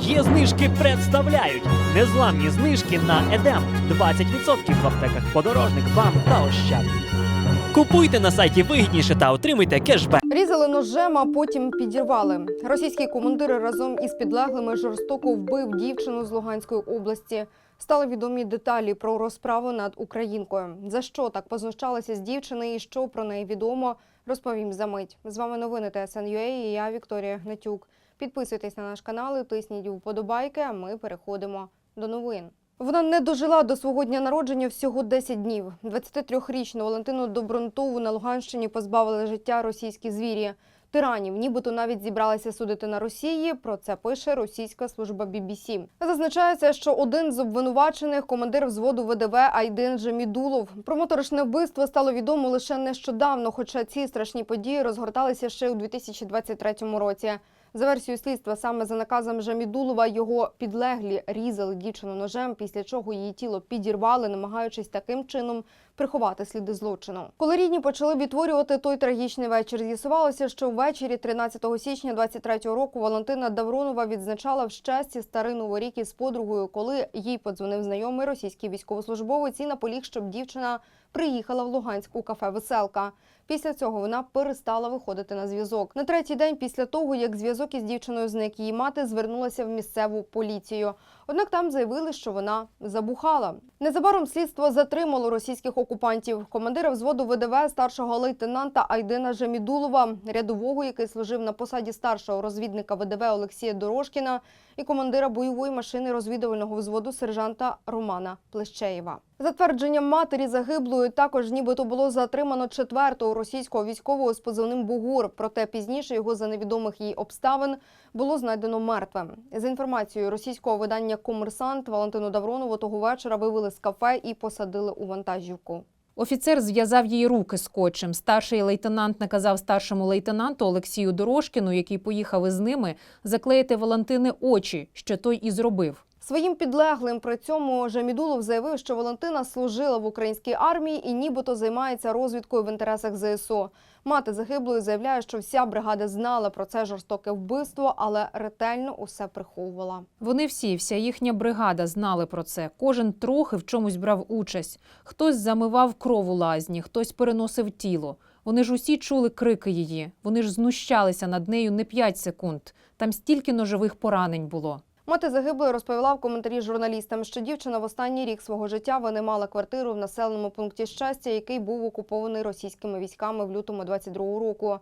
Є знижки представляють незламні знижки на Едем 20% в аптеках подорожник, бам та ощад. Купуйте на сайті вигідніше та отримуйте кешбек. Різали ножем, а потім підірвали. Російський командир разом із підлеглими жорстоко вбив дівчину з Луганської області. Стали відомі деталі про розправу над українкою. За що так познущалися з дівчини і що про неї відомо, розповім за мить. З вами новини ТСНЮА і я Вікторія Гнатюк. Підписуйтесь на наш канал, і тисніть вподобайки. А ми переходимо до новин. Вона не дожила до свого дня народження всього 10 днів. 23-річну Валентину Добронтову на Луганщині позбавили життя російські звірі. Тиранів, нібито навіть зібралися судити на Росії. Про це пише російська служба BBC. Зазначається, що один з обвинувачених командир взводу ВДВ Айдин Жемідулов. Про моторошне вбивство стало відомо лише нещодавно, хоча ці страшні події розгорталися ще у 2023 році. За версією слідства, саме за наказом Жамідулова його підлеглі різали дівчину ножем, після чого її тіло підірвали, намагаючись таким чином приховати сліди злочину. Коли рідні почали відтворювати той трагічний вечір, з'ясувалося, що ввечері 13 січня 23-го року Валентина Давронова відзначала в щасті старий новий рік із подругою, коли їй подзвонив знайомий російський військовослужбовець і наполіг, щоб дівчина приїхала в Луганськ у кафе Веселка. Після цього вона перестала виходити на зв'язок. На третій день після того, як зв'язок із дівчиною зник, її мати звернулася в місцеву поліцію. Однак там заявили, що вона забухала. Незабаром слідство затримало російських окупантів. Командира взводу ВДВ старшого лейтенанта Айдина Жемідулова, рядового, який служив на посаді старшого розвідника ВДВ Олексія Дорошкіна, і командира бойової машини розвідувального взводу сержанта Романа Плещеєва. За твердженням матері загиблої, також нібито було затримано четвертого російського військового з позивним Бугур. Проте пізніше його за невідомих їй обставин було знайдено мертвим. За інформацією російського видання Комерсант Валентину Давронову того вечора вивели з кафе і посадили у вантажівку. Офіцер зв'язав їй руки скотчем. Старший лейтенант наказав старшому лейтенанту Олексію Дорошкіну, який поїхав із ними, заклеїти Валентини очі, що той і зробив. Своїм підлеглим при цьому Жамідулов заявив, що Валентина служила в українській армії і нібито займається розвідкою в інтересах ЗСУ. Мати загиблої заявляє, що вся бригада знала про це жорстоке вбивство, але ретельно усе приховувала. Вони всі, вся їхня бригада знали про це. Кожен трохи в чомусь брав участь. Хтось замивав кров у лазні, хтось переносив тіло. Вони ж усі чули крики її. Вони ж знущалися над нею не 5 секунд. Там стільки ножових поранень було. Мати загиблої розповіла в коментарі журналістам, що дівчина в останній рік свого життя винаймала квартиру в населеному пункті щастя, який був окупований російськими військами в лютому 22-го року.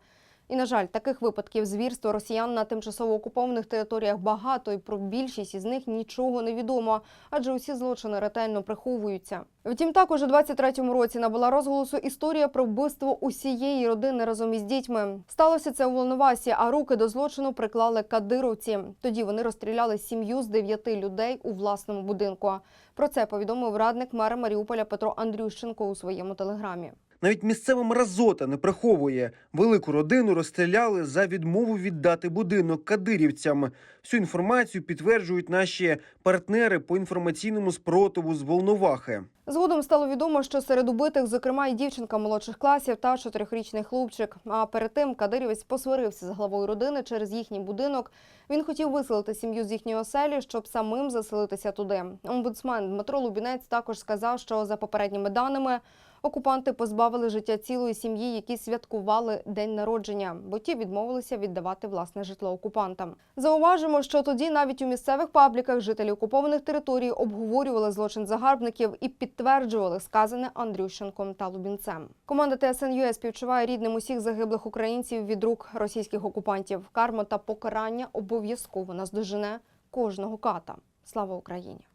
І, на жаль, таких випадків звірства росіян на тимчасово окупованих територіях багато, і про більшість із них нічого не відомо, адже усі злочини ретельно приховуються. Втім, також у 23-му році набула розголосу історія про вбивство усієї родини разом із дітьми. Сталося це у Волновасі, а руки до злочину приклали кадировці. Тоді вони розстріляли сім'ю з дев'яти людей у власному будинку. Про це повідомив радник мера Маріуполя Петро Андрющенко у своєму телеграмі. Навіть місцева мразота не приховує. Велику родину розстріляли за відмову віддати будинок кадирівцям. Всю інформацію підтверджують наші партнери по інформаційному спротиву з Волновахи. Згодом стало відомо, що серед убитих, зокрема, і дівчинка молодших класів та чотирьохрічний хлопчик. А перед тим кадирівець посварився з главою родини через їхній будинок. Він хотів виселити сім'ю з їхньої оселі, щоб самим заселитися туди. Омбудсмен Дмитро Лубінець також сказав, що за попередніми даними окупанти позбавили життя цілої сім'ї, які святкували день народження, бо ті відмовилися віддавати власне житло окупантам. Зауважимо, що тоді навіть у місцевих пабліках жителі окупованих територій обговорювали злочин загарбників і підтверджували сказане Андрющенком та Лубінцем. Команда ТСНЮ співчуває рідним усіх загиблих українців від рук російських окупантів. Карма та покарання обов'язково наздожене кожного ката. Слава Україні!